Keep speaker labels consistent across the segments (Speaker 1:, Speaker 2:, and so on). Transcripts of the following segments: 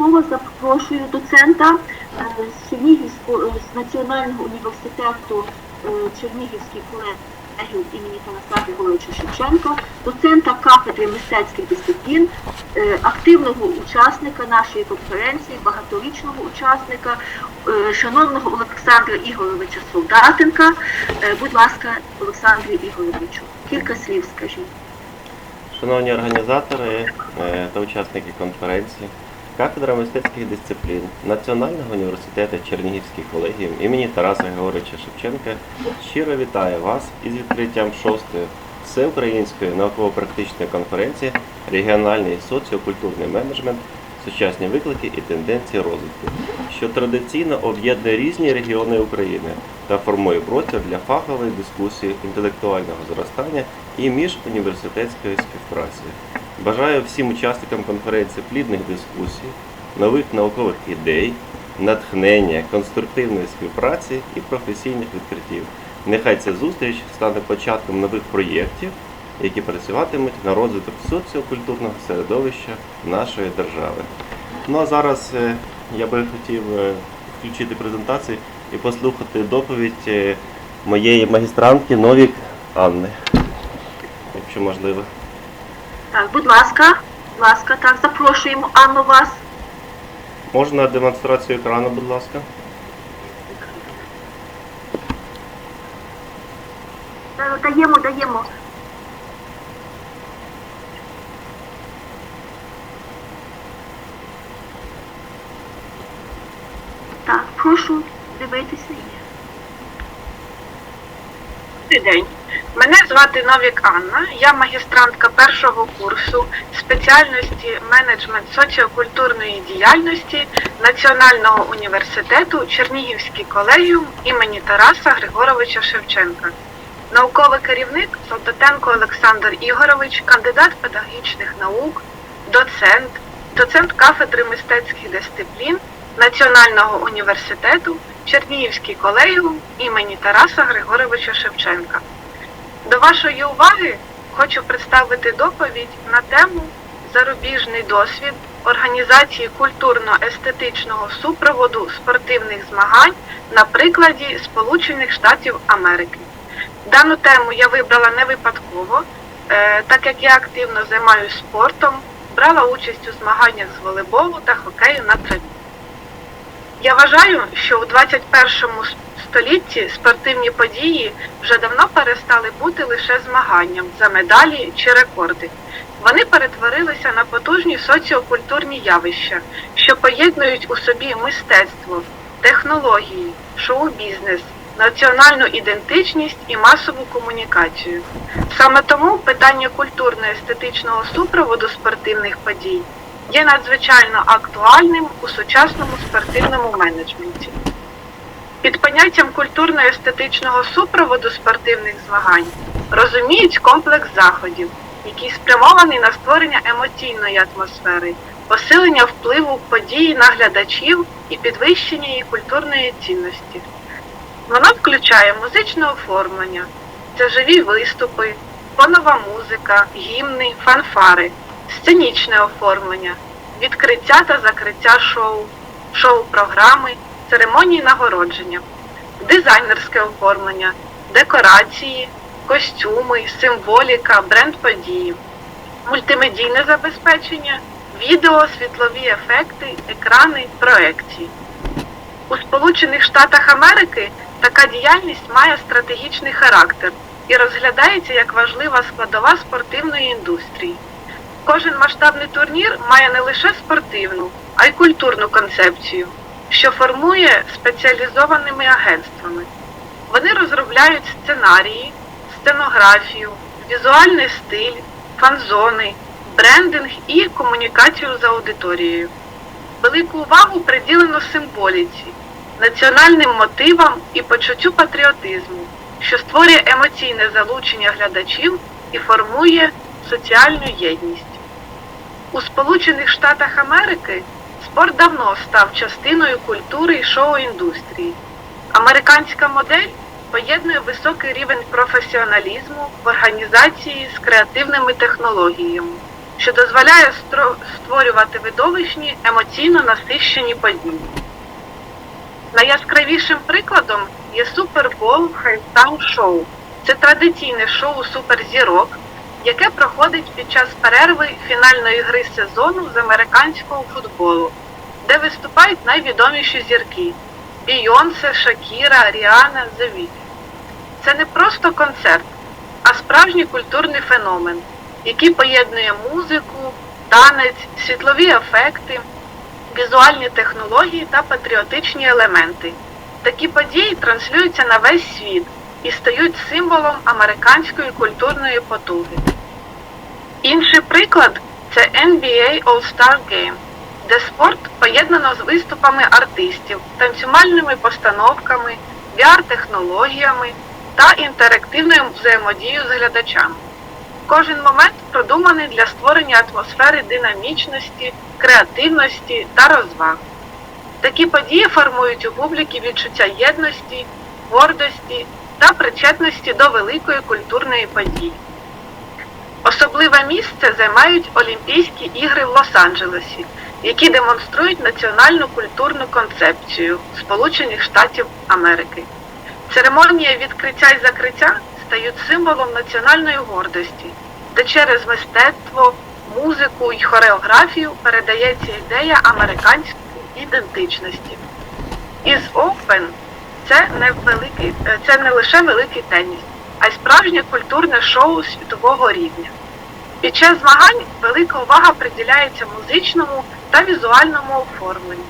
Speaker 1: слова запрошую доцента е, Чернігівського е, з Національного університету е, Чернігівський колегіум імені Тараса Григоровича Шевченка, доцента кафедри мистецьких дисциплін, активного учасника нашої конференції, багаторічного учасника, шановного Олександра Ігоровича Солдатенка. Будь ласка, Олександру Ігоровичу, кілька слів скажіть.
Speaker 2: Шановні організатори та учасники конференції, кафедра мистецьких дисциплін Національного університету Чернігівський колегіум імені Тараса Григоровича Шевченка щиро вітає вас із відкриттям шостої всеукраїнської науково-практичної конференції Регіональний соціокультурний менеджмент, сучасні виклики і тенденції розвитку, що традиційно об'єднує різні регіони України та формує простір для фахової дискусії, інтелектуального зростання і міжуніверситетської співпраці. Бажаю всім учасникам конференції плідних дискусій, нових наукових ідей, натхнення, конструктивної співпраці і професійних відкриттів. Нехай ця зустріч стане початком нових проєктів, які працюватимуть на розвиток соціокультурного середовища нашої держави. Ну а зараз е, я би хотів е, включити презентацію і послухати доповідь е, моєї магістрантки Новік Анни, якщо можливо.
Speaker 1: Так, будь ласка, будь ласка, так, запрошуємо Анну вас.
Speaker 2: Можна демонстрацію екрану, будь ласка?
Speaker 1: Е, Даємо, даємо. Так, прошу дивитися.
Speaker 3: Добрий день. Мене звати Новік Анна. Я магістрантка першого курсу спеціальності менеджмент соціокультурної діяльності Національного університету Чернігівський колегіум імені Тараса Григоровича Шевченка. Науковий керівник Солдатенко Олександр Ігорович, кандидат педагогічних наук, доцент, доцент кафедри мистецьких дисциплін Національного університету Чернігівський колегіум імені Тараса Григоровича Шевченка. До вашої уваги хочу представити доповідь на тему Зарубіжний досвід організації культурно-естетичного супроводу спортивних змагань на прикладі Сполучених Штатів Америки. Дану тему я вибрала не випадково, е, так як я активно займаюся спортом, брала участь у змаганнях з волейболу та хокею на траві. Я вважаю, що у 21 столітті спортивні події вже давно перестали бути лише змаганням за медалі чи рекорди. Вони перетворилися на потужні соціокультурні явища, що поєднують у собі мистецтво, технології, шоу-бізнес, національну ідентичність і масову комунікацію. Саме тому питання культурно-естетичного супроводу спортивних подій є надзвичайно актуальним у сучасному спортивному менеджменті. Під поняттям культурно-естетичного супроводу спортивних змагань розуміють комплекс заходів, який спрямований на створення емоційної атмосфери, посилення впливу події на глядачів і підвищення її культурної цінності. Воно включає музичне оформлення, це живі виступи, фонова музика, гімни, фанфари, сценічне оформлення, відкриття та закриття шоу, шоу-програми, церемонії нагородження, дизайнерське оформлення, декорації, костюми, символіка, бренд події, мультимедійне забезпечення, відео, світлові ефекти, екрани, проекції. У Сполучених Штатах Америки така діяльність має стратегічний характер і розглядається як важлива складова спортивної індустрії. Кожен масштабний турнір має не лише спортивну, а й культурну концепцію, що формує спеціалізованими агентствами. Вони розробляють сценарії, сценографію, візуальний стиль, фан-зони, брендинг і комунікацію з аудиторією. Велику увагу приділено символіці, національним мотивам і почуттю патріотизму, що створює емоційне залучення глядачів і формує соціальну єдність. У Сполучених Штатах Америки спорт давно став частиною культури і шоу-індустрії. Американська модель поєднує високий рівень професіоналізму в організації з креативними технологіями, що дозволяє створювати видовищні емоційно насищені події. Найяскравішим прикладом є Супербол Halftime Шоу. Це традиційне шоу суперзірок, яке проходить під час перерви фінальної гри сезону з американського футболу, де виступають найвідоміші зірки Бійонсе, Шакіра, Ріана, The Це не просто концерт, а справжній культурний феномен, який поєднує музику, танець, світлові ефекти, візуальні технології та патріотичні елементи. Такі події транслюються на весь світ і стають символом американської культурної потуги. Інший приклад це NBA All-Star Game, де спорт поєднано з виступами артистів, танцювальними постановками, VR-технологіями та інтерактивною взаємодією з глядачами. Кожен момент продуманий для створення атмосфери динамічності, креативності та розваг. Такі події формують у публіки відчуття єдності, гордості та причетності до великої культурної події. Особливе місце займають Олімпійські ігри в Лос-Анджелесі, які демонструють національну культурну концепцію Сполучених Штатів Америки. Церемонія відкриття і закриття стають символом національної гордості, де через мистецтво, музику і хореографію передається ідея американської ідентичності. Із Open це не, великий, це не лише великий теніс, а й справжнє культурне шоу світового рівня. Під час змагань велика увага приділяється музичному та візуальному оформленню,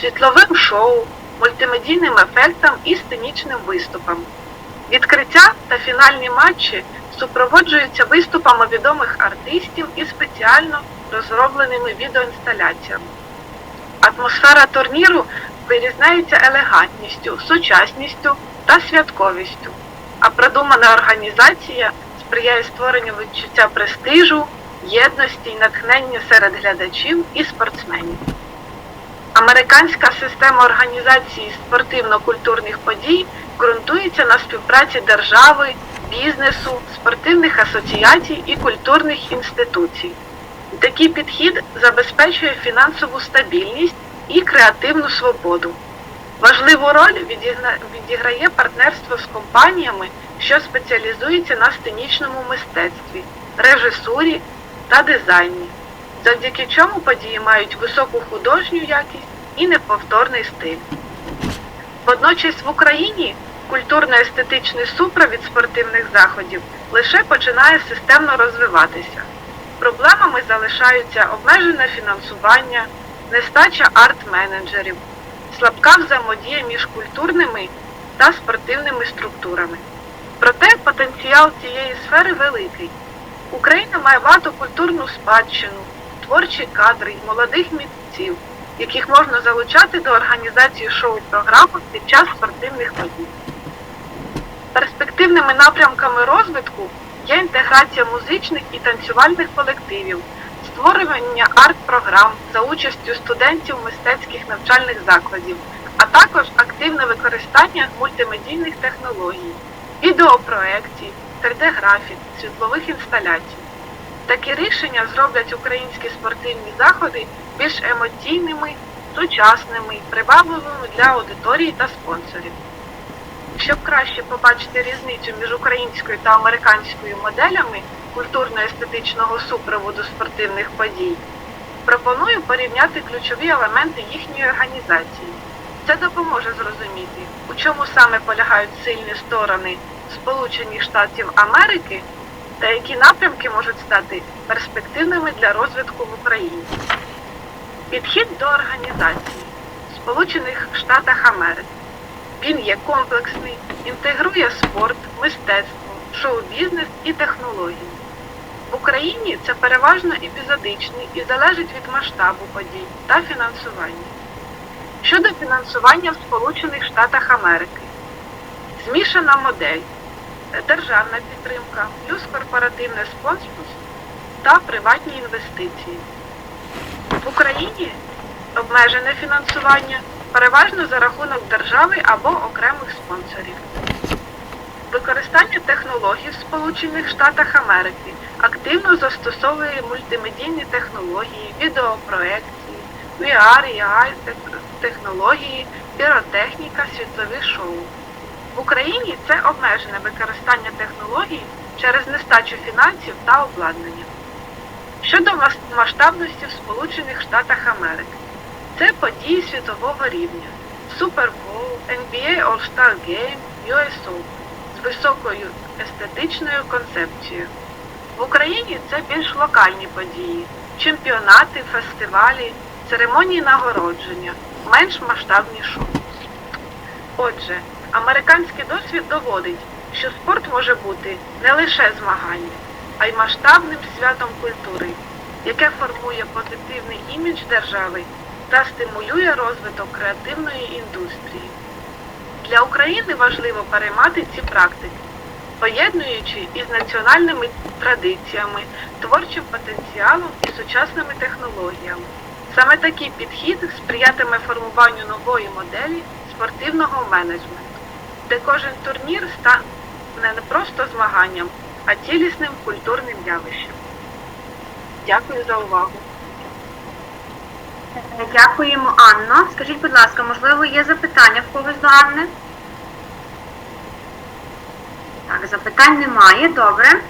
Speaker 3: світловим шоу, мультимедійним ефектам і сценічним виступам. Відкриття та фінальні матчі супроводжуються виступами відомих артистів і спеціально розробленими відеоінсталяціями. Атмосфера турніру вирізняється елегантністю, сучасністю та святковістю, а продумана організація сприяє створенню відчуття престижу, єдності і натхнення серед глядачів і спортсменів. Американська система організації спортивно-культурних подій ґрунтується на співпраці держави, бізнесу, спортивних асоціацій і культурних інституцій. Такий підхід забезпечує фінансову стабільність і креативну свободу. Важливу роль відіграє партнерство з компаніями, що спеціалізуються на сценічному мистецтві, режисурі та дизайні, завдяки чому події мають високу художню якість і неповторний стиль. Водночас в Україні культурно-естетичний супровід спортивних заходів лише починає системно розвиватися. Проблемами залишаються обмежене фінансування, нестача арт-менеджерів, слабка взаємодія між культурними та спортивними структурами. Проте потенціал цієї сфери великий. Україна має багато культурну спадщину, творчі кадри й молодих митців, яких можна залучати до організації шоу-програм під час спортивних подій. Перспективними напрямками розвитку є інтеграція музичних і танцювальних колективів, створювання арт-програм за участю студентів мистецьких навчальних закладів, а також активне використання мультимедійних технологій, відеопроекцій, 3D-графік, світлових інсталяцій. Такі рішення зроблять українські спортивні заходи більш емоційними, сучасними, привабливими для аудиторії та спонсорів. Щоб краще побачити різницю між українською та американською моделями культурно-естетичного супроводу спортивних подій, пропоную порівняти ключові елементи їхньої організації. Це допоможе зрозуміти, у чому саме полягають сильні сторони Сполучених Штатів Америки та які напрямки можуть стати перспективними для розвитку в Україні. Підхід до організації в Сполучених Штатах Америки. Він є комплексний, інтегрує спорт, мистецтво, шоу-бізнес і технології. В Україні це переважно епізодичний і залежить від масштабу подій та фінансування. Щодо фінансування в Сполучених Штатах Америки, змішана модель, державна підтримка, плюс корпоративне спонсорство та приватні інвестиції. В Україні обмежене фінансування переважно за рахунок держави або окремих спонсорів. Використання технологій в Сполучених Штатах Америки активно застосовує мультимедійні технології, відеопроекції, VR, AI технології, піротехніка, світлові шоу. В Україні це обмежене використання технологій через нестачу фінансів та обладнання. Щодо масштабності в Сполучених Штатах Америки, це події світового рівня. Super Bowl, NBA All-Star Game, US Open з високою естетичною концепцією. В Україні це більш локальні події, чемпіонати, фестивалі, церемонії нагородження, менш масштабні шоу. Отже, американський досвід доводить, що спорт може бути не лише змаганням, а й масштабним святом культури, яке формує позитивний імідж держави та стимулює розвиток креативної індустрії. Для України важливо переймати ці практики, поєднуючи із національними традиціями, творчим потенціалом і сучасними технологіями. Саме такий підхід сприятиме формуванню нової моделі спортивного менеджменту, де кожен турнір стане не просто змаганням, а цілісним культурним явищем. Дякую за увагу.
Speaker 4: Дякуємо, Анно. Скажіть, будь ласка, можливо, є запитання в когось до Анни? Так, запитань немає, добре.